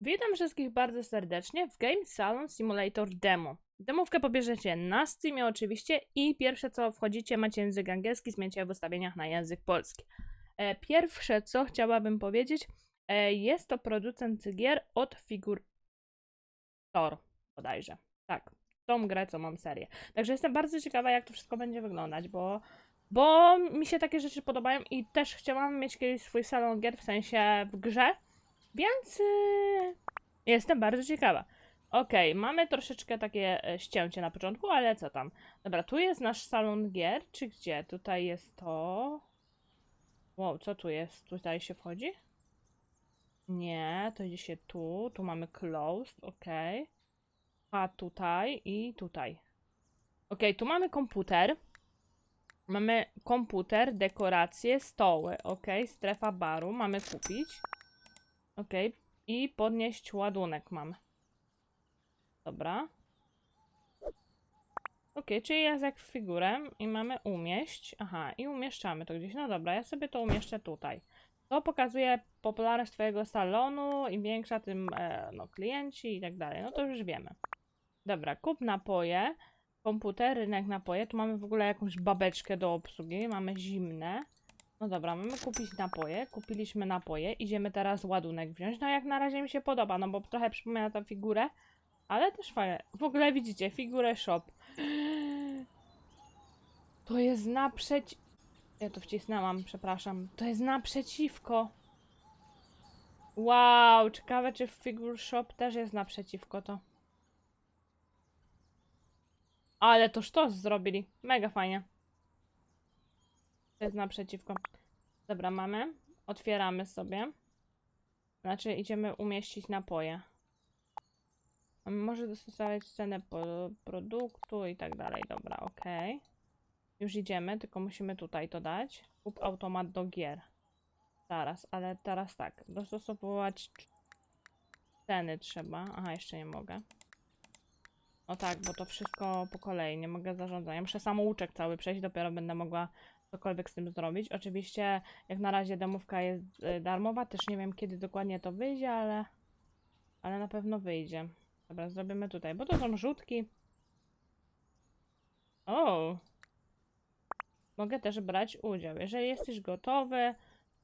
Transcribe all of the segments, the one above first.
Witam wszystkich bardzo serdecznie w Game Salon Simulator Demo. Demówkę pobierzecie na Steamie oczywiście i pierwsze co wchodzicie macie język angielski, zmienicie w ustawieniach na język polski. E, pierwsze co chciałabym powiedzieć, e, jest to producent gier od Figur Store bodajże. Tak, tą grę co mam serię. Także jestem bardzo ciekawa jak to wszystko będzie wyglądać, bo bo mi się takie rzeczy podobają i też chciałam mieć kiedyś swój salon gier, w sensie w grze, więc jestem bardzo ciekawa. Okej, mamy troszeczkę takie e, ścięcie na początku, ale co tam? Dobra, tu jest nasz salon gier, czy gdzie? Tutaj jest to... Wow, co tu jest? Tutaj się wchodzi? Nie, to idzie się tu, tu mamy closed, okej. A tutaj i tutaj. Okej, tu mamy komputer. Mamy komputer, dekoracje, stoły, ok, strefa baru, mamy kupić. Ok, i podnieść ładunek mamy. Dobra. Ok, czyli jest jak w figurę i mamy umieść. Aha, i umieszczamy to gdzieś. No dobra, ja sobie to umieszczę tutaj. To pokazuje popularność twojego salonu, im większa, tym e, no, klienci i tak dalej. No to już wiemy. Dobra, kup napoje komputer, rynek napoje. Tu mamy w ogóle jakąś babeczkę do obsługi. Mamy zimne. No dobra, mamy kupić napoje. Kupiliśmy napoje. Idziemy teraz ładunek wziąć. No jak na razie mi się podoba, no bo trochę przypomina tę figurę. Ale też fajne. W ogóle widzicie, figurę shop. To jest naprzeciw... Ja to wcisnęłam, przepraszam. To jest naprzeciwko. Wow, ciekawe czy w Figur Shop też jest naprzeciwko to. Ale to sztos zrobili. Mega fajnie. Jest naprzeciwko. Dobra, mamy. Otwieramy sobie. Znaczy, idziemy umieścić napoje. Może dostosować cenę produktu i tak dalej. Dobra, ok. Już idziemy, tylko musimy tutaj to dać. Kup automat do gier. Zaraz, ale teraz tak. Dostosować ceny trzeba. Aha, jeszcze nie mogę. O tak, bo to wszystko po kolei, nie mogę zarządzać. Ja muszę samouczek cały przejść, dopiero będę mogła cokolwiek z tym zrobić. Oczywiście, jak na razie demówka jest y, darmowa, też nie wiem kiedy dokładnie to wyjdzie, ale, ale na pewno wyjdzie. Dobra, zrobimy tutaj, bo to są rzutki. O! Mogę też brać udział. Jeżeli jesteś gotowy,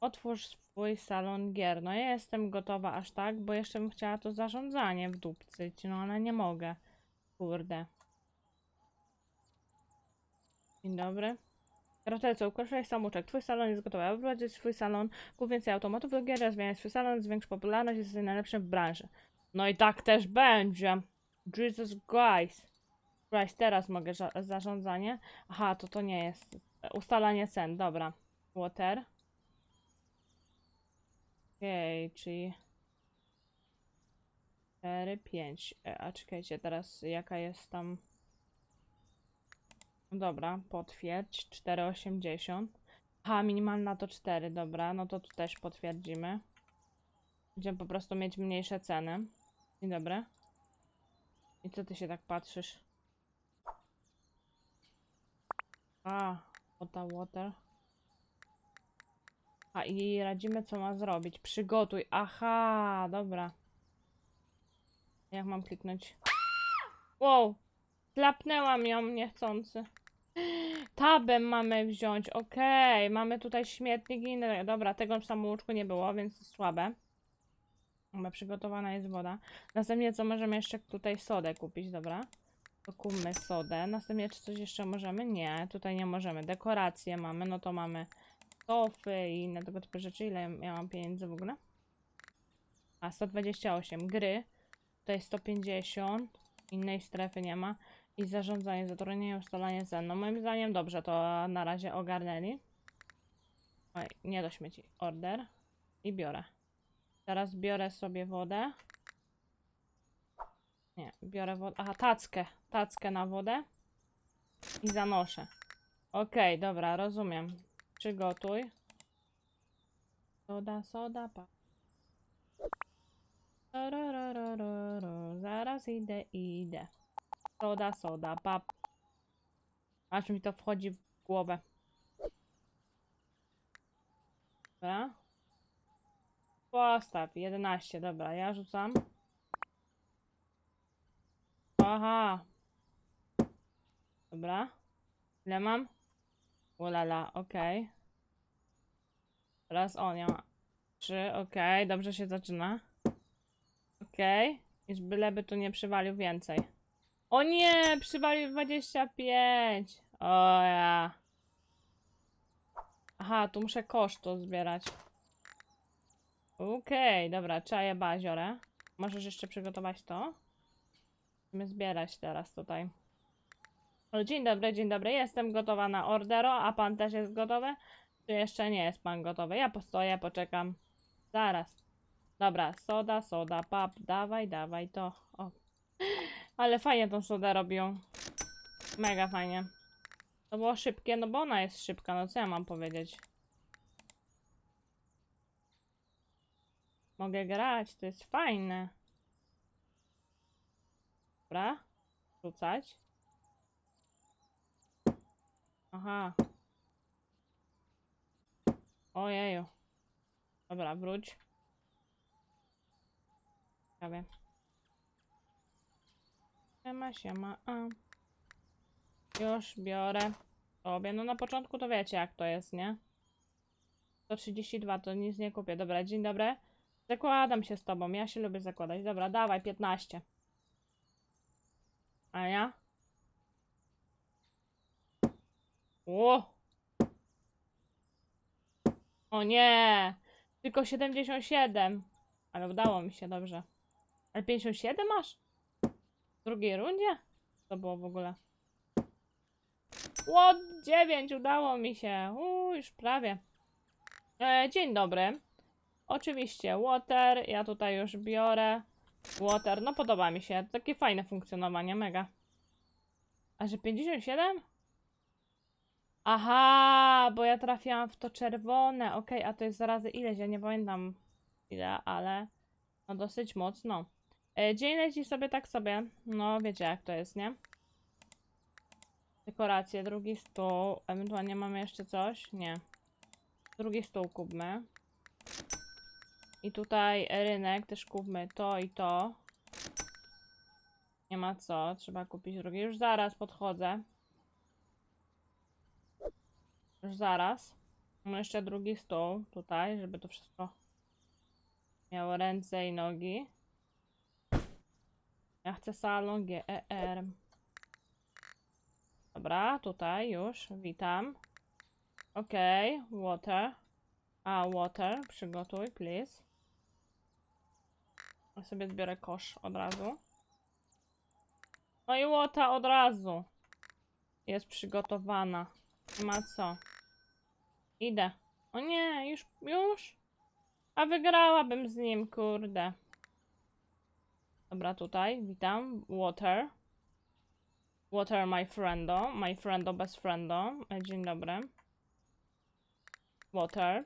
otwórz swój salon gier. No ja jestem gotowa aż tak, bo jeszcze bym chciała to zarządzanie wdupcyć, no ale nie mogę. Kurde. Dzień dobry. Gratulacje, ukończyłeś samouczek. Twój salon jest gotowy. Aby swój salon, kup więcej automatów do gier, rozwijaj swój salon, zwiększ popularność, jesteś najlepszym w branży. No i tak też będzie. Jesus Christ. Christ, teraz mogę za zarządzanie. Aha, to to nie jest. Ustalanie cen, dobra. Water. Okej, okay, czyli... 4, 5. E, a czekajcie, teraz jaka jest tam. Dobra, potwierdź. 4,80. Aha, minimalna to 4, dobra, no to tu też potwierdzimy. Będziemy po prostu mieć mniejsze ceny. Dzień dobry. I co ty się tak patrzysz? A, water, water. A i radzimy co ma zrobić. Przygotuj. Aha, dobra. Jak mam kliknąć? Wow! Klapnęłam ją niechcący. Tabem mamy wziąć. Okej, mamy tutaj śmietnik i inne. Dobra, tego w samouczku nie było, więc słabe. Mamy przygotowana jest woda. Następnie co możemy jeszcze tutaj sodę kupić, dobra. To kupmy sodę. Następnie czy coś jeszcze możemy? Nie, tutaj nie możemy. Dekoracje mamy, no to mamy sofy i inne tego typu rzeczy. Ile ja mam pieniędzy w ogóle? A, 128. Gry. Tutaj 150. Innej strefy nie ma. I zarządzanie, zatrudnienie, ustalanie cen. No moim zdaniem dobrze to na razie ogarnęli. Oj, nie do śmieci. Order. I biorę. Teraz biorę sobie wodę. Nie, biorę wodę. Aha, tackę. Tackę na wodę. I zanoszę. Okej, dobra, rozumiem. Przygotuj. Soda, soda, pa. Zaraz idę, idę. Soda, soda, pap. Aż mi to wchodzi w głowę. Dobra. Zostaw, 11, dobra, ja rzucam. Aha. Dobra. Ile mam? Ulala, okej. Teraz on, ja mam. Okej, dobrze się zaczyna. Okej. Już byleby tu nie przywalił więcej. O nie, przywalił 25. O ja. Aha, tu muszę kosztu zbierać. Okej, dobra, czaję baziorę. Możesz jeszcze przygotować to? Musimy zbierać teraz tutaj. O, dzień dobry, dzień dobry. Jestem gotowa na ordero, a pan też jest gotowy? Czy jeszcze nie jest pan gotowy? Ja postoję, poczekam. Zaraz. Dobra, soda, soda, pap, dawaj, dawaj to. O. Ale fajnie tą sodę robią. Mega fajnie. To było szybkie, no bo ona jest szybka, no co ja mam powiedzieć? Mogę grać, to jest fajne. Dobra. Rzucać. Aha. Ojeju. Dobra, wróć. Ciekawie. Siema, siema, a. Już biorę sobie. No na początku to wiecie jak to jest, nie? 132 to nic nie kupię. Dobra, dzień dobry. Zakładam się z tobą. Ja się lubię zakładać. Dobra, dawaj, 15. A ja? O! O nie! Tylko 77. Ale udało mi się, dobrze. Ale 57 masz? Drugiej rundzie? To było w ogóle. Ło, 9, udało mi się. Uuu, już prawie. E, dzień dobry. Oczywiście, water, ja tutaj już biorę. Water, no podoba mi się. Takie fajne funkcjonowanie, mega. A że 57? Aha, bo ja trafiłam w to czerwone. Okej, a to jest zarazy ileś, ja nie pamiętam ile, ale no dosyć mocno. E, dzień leci sobie tak sobie. No wiecie jak to jest, nie? Dekoracje, drugi stół. Ewentualnie mamy jeszcze coś? Nie. Drugi stół kupmy. I tutaj rynek też kupmy to i to. Nie ma co, trzeba kupić drugi. Już zaraz podchodzę. Już zaraz. Mam jeszcze drugi stół tutaj, żeby to wszystko miało ręce i nogi. Ja chcę salon GER. Dobra, tutaj już, witam. Okej, water. A, water, przygotuj, please. Ja sobie zbiorę kosz od razu. No i łota od razu. Jest przygotowana. Ma co. Idę. O nie, już, już? A wygrałabym z nim, kurde. Dobra, tutaj, witam. Water. Water, my friendo. My friendo, best friendo. E, Dzień dobry. Water.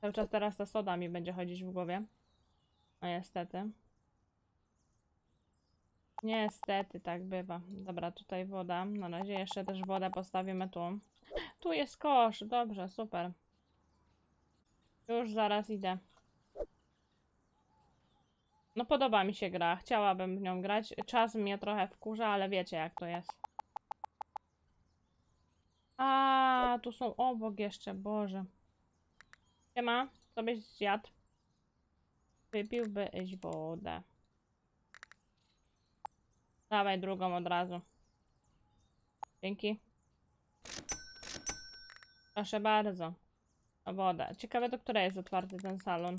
Cały czas teraz ta soda mi będzie chodzić w głowie. No niestety. Niestety, tak bywa. Dobra, tutaj woda. Na razie jeszcze też wodę postawimy tu. Tu jest kosz. Dobrze, super. Już zaraz idę. No podoba mi się gra. Chciałabym w nią grać. Czas mnie trochę wkurza, ale wiecie jak to jest. A, tu są obok jeszcze, Boże. Siema, co byś zjadł? Wypiłbyś wodę. Dawaj drugą od razu. Dzięki. Proszę bardzo. O wodę. Ciekawe, do której jest otwarty ten salon.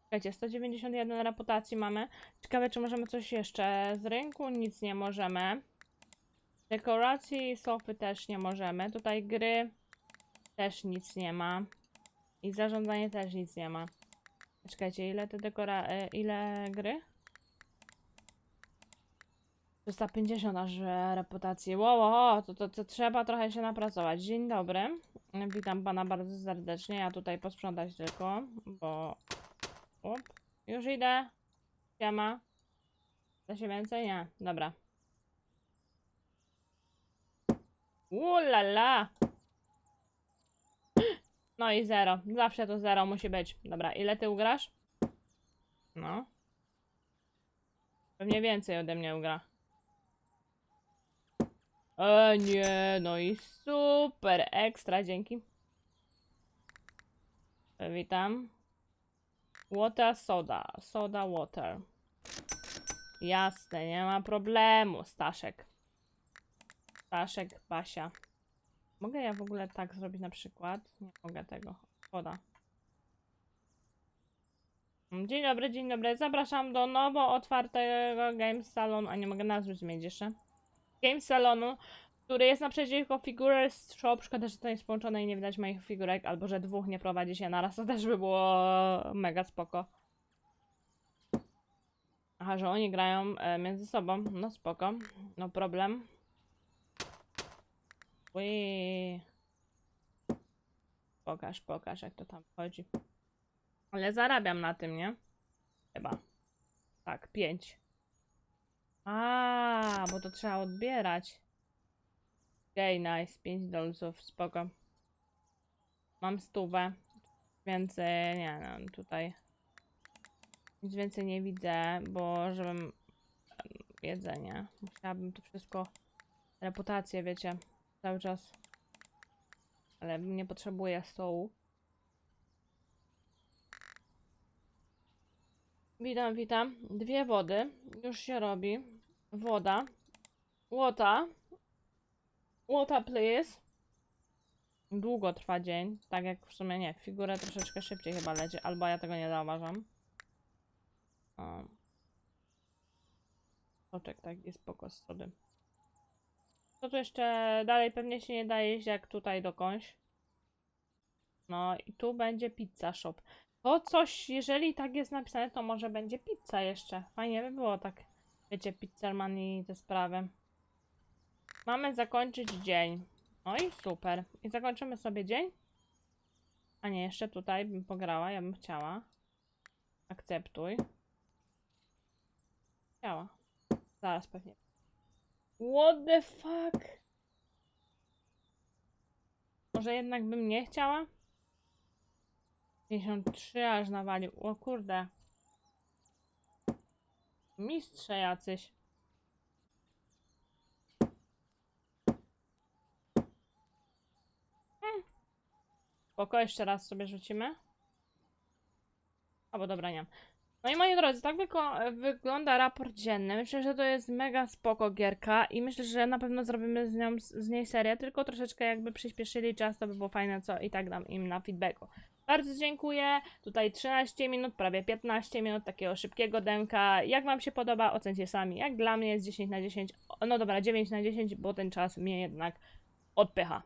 Słuchajcie, 191 reputacji mamy. Ciekawe, czy możemy coś jeszcze z rynku? Nic nie możemy. Dekoracji, sofy też nie możemy. Tutaj gry też nic nie ma. I zarządzanie też nic nie ma. Czekajcie, ile te dekora... e, ile gry? 350 aż reputacji. Wow, wow, to, to, to trzeba trochę się napracować. Dzień dobry. Witam pana bardzo serdecznie. Ja tutaj posprzątać tylko, bo... Up. Już idę. Siema. Da się więcej? Nie. Dobra. Ulala. No i zero. Zawsze to zero musi być. Dobra, ile ty ugrasz? No. Pewnie więcej ode mnie ugra. E, nie, no i super, ekstra, dzięki. Witam. Water, soda, soda, water. Jasne, nie ma problemu, Staszek. Staszek, Basia. Mogę ja w ogóle tak zrobić na przykład? Nie mogę tego. Woda. Dzień dobry, dzień dobry. Zapraszam do nowo otwartego Games Salon, a nie mogę nazwy zmienić jeszcze. Games Salonu, który jest naprzeciwko Figures Shop. Szkoda, że to jest połączone i nie widać moich figurek, albo że dwóch nie prowadzi się naraz. To też by było mega spoko. Aha, że oni grają e, między sobą. No spoko. No problem. Ui. Pokaż, pokaż, jak to tam chodzi. Ale zarabiam na tym, nie? Chyba. Tak, pięć. A, bo to trzeba odbierać. Okej, okay, nice. 5 dolców, spoko. Mam stówę, więc e, nie no, tutaj nic więcej nie widzę, bo żebym em, jedzenie. Musiałabym to wszystko reputację, wiecie, cały czas. Ale nie potrzebuję stołu. Witam, witam. Dwie wody. Już się robi. Woda. Łota. Łota, please. Długo trwa dzień. Tak jak w sumie nie. Figurę troszeczkę szybciej chyba leci. Albo ja tego nie zauważam. O. Soczek taki spoko z sody. Tu jeszcze dalej pewnie się nie daje iść jak tutaj dokądś. No i tu będzie pizza shop. To coś, jeżeli tak jest napisane, to może będzie pizza jeszcze. Fajnie by było tak, wiecie, pizzerman i te sprawy. Mamy zakończyć dzień. No i super. I zakończymy sobie dzień. A nie, jeszcze tutaj bym pograła, ja bym chciała. Akceptuj. Chciała. Zaraz pewnie. What the fuck? Może jednak bym nie chciała? 53 aż nawalił. O kurde. Mistrze jacyś. Hmm. Spoko, jeszcze raz sobie rzucimy. Albo dobra, nie. No i moi drodzy, tak wygląda raport dzienny. Myślę, że to jest mega spoko gierka i myślę, że na pewno zrobimy z, nią, z niej serię, tylko troszeczkę jakby przyspieszyli czas, to by było fajne, co i tak dam im na feedbacku. Bardzo dziękuję. Tutaj 13 minut, prawie 15 minut takiego szybkiego demka. Jak Wam się podoba, ocencie sami. Jak dla mnie jest 10 na 10. No dobra, 9 na 10, bo ten czas mnie jednak odpycha.